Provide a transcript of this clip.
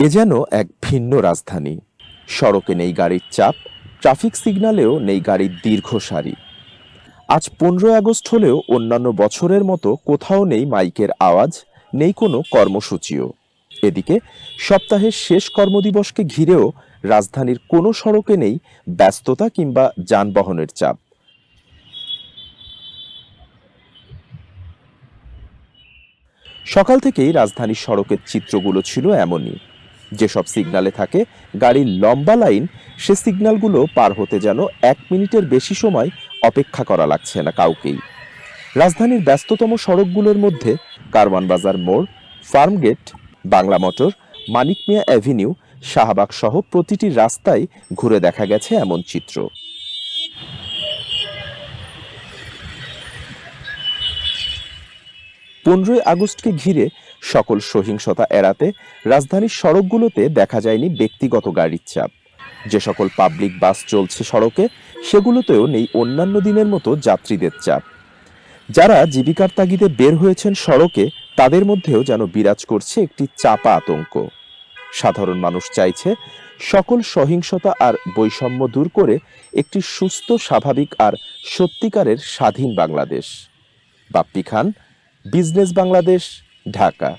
এ যেন এক ভিন্ন রাজধানী। সড়কে নেই গাড়ির চাপ, ট্রাফিক সিগনালেও নেই গাড়ির দীর্ঘ সারি। আজ পনেরোই আগস্ট হলেও অন্যান্য বছরের মতো কোথাও নেই মাইকের আওয়াজ, নেই কোনো কর্মসূচিও। এদিকে, সপ্তাহের শেষ কর্মদিবসকে ঘিরেও রাজধানীর কোনো সড়কে নেই ব্যস্ততা কিংবা যানবাহনের চাপ। সকাল থেকেই রাজধানীর সড়কের চিত্রগুলো ছিল এমনই। যেসব সিগনালে থাকে, গাড়ির লম্বা লাইন, সে সিগনালগুলো পার হতে যেন এক মিনিটের বেশি সময় অপেক্ষা করা লাগছে না কাউকেই। রাজধানীর ব্যস্ততম সড়কগুলোর মধ্যে কারওয়ান বাজার মোড়, ফার্মগেট, বাংলা মোটর, মানিক মিয়া অ্যাভিনিউ, শাহবাগ সহ প্রতিটি রাস্তায় ঘুরে দেখা গেছে এমন চিত্র। পনেরোই আগস্টকে ঘিরে সকল সহিংসতা এড়াতে রাজধানীর সড়কগুলোতে দেখা যায়নি ব্যক্তিগত গাড়ির চাপ। যে সকল পাবলিক বাস চলছে সড়কে, সেগুলোতেও নেই অন্যান্য দিনের মতো যাত্রীদের চাপ। যারা জীবিকার তাগিদে বের হয়েছেন সড়কে, তাদের মধ্যেও যেন বিরাজ করছে একটি চাপা আতঙ্ক। সাধারণ মানুষ চাইছে সকল সহিংসতা আর বৈষম্য দূর করে একটি সুস্থ, স্বাভাবিক আর সত্যিকারের স্বাধীন বাংলাদেশ। বাপ্পি খান বিজনেস বাংলাদেশ ঢাকা।